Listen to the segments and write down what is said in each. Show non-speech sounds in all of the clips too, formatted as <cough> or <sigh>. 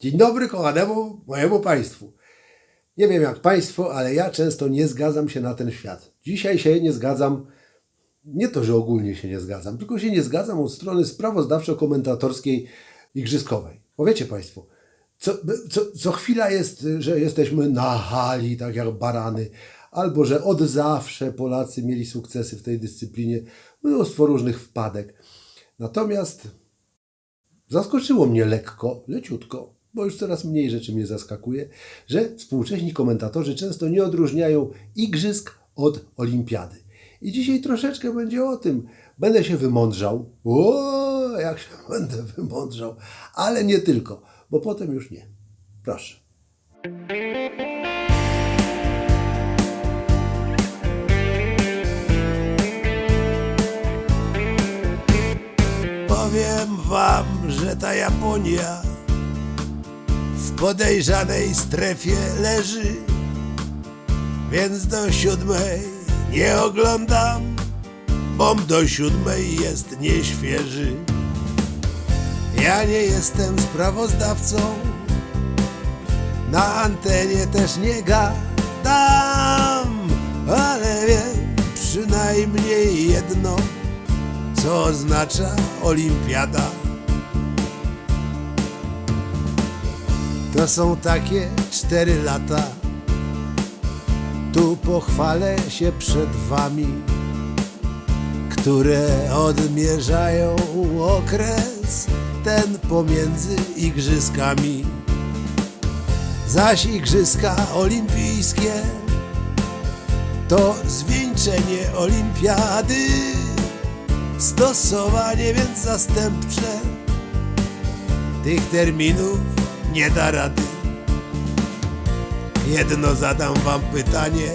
Dzień dobry kochanemu mojemu państwu. Nie wiem jak państwo, ale ja często nie zgadzam się na ten świat. Dzisiaj się nie zgadzam, nie to, że ogólnie się nie zgadzam, tylko się nie zgadzam od strony sprawozdawczo-komentatorskiej igrzyskowej. Bo wiecie państwo, co, co, co chwila jest, że jesteśmy na hali, tak jak barany, albo że od zawsze Polacy mieli sukcesy w tej dyscyplinie, mnóstwo różnych wpadek. Natomiast Zaskoczyło mnie lekko, leciutko, bo już coraz mniej rzeczy mnie zaskakuje, że współcześni komentatorzy często nie odróżniają igrzysk od olimpiady. I dzisiaj troszeczkę będzie o tym. Będę się wymądrzał. O, jak się <laughs> będę wymądrzał. Ale nie tylko, bo potem już nie. Proszę. Powiem wam, że ta Japonia podejrzanej strefie leży, więc do siódmej nie oglądam, bom do siódmej jest nieświeży. Ja nie jestem sprawozdawcą, na antenie też nie gadam, ale wiem przynajmniej jedno co oznacza olimpiada. To są takie cztery lata. Tu pochwalę się przed wami, które odmierzają okres ten pomiędzy igrzyskami. Zaś igrzyska olimpijskie to zwieńczenie olimpiady stosowanie więc zastępcze tych terminów nie da rady. Jedno zadam wam pytanie,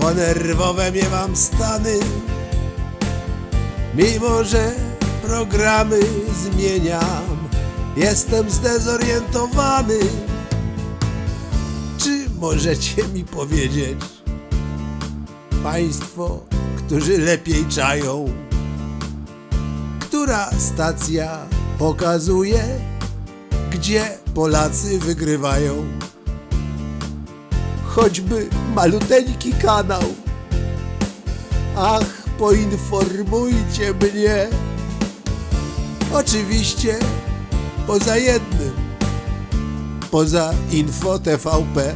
bo nerwowe mnie wam stany, mimo że programy zmieniam, jestem zdezorientowany. Czy możecie mi powiedzieć, Państwo, którzy lepiej czają. Która stacja pokazuje, gdzie Polacy wygrywają? Choćby maluteńki kanał. Ach, poinformujcie mnie. Oczywiście poza jednym. Poza Info TVP.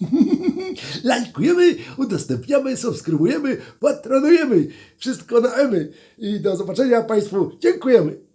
<laughs> Lajkujemy, udostępniamy, subskrybujemy, patronujemy. Wszystko na emy. I do zobaczenia Państwu. Dziękujemy.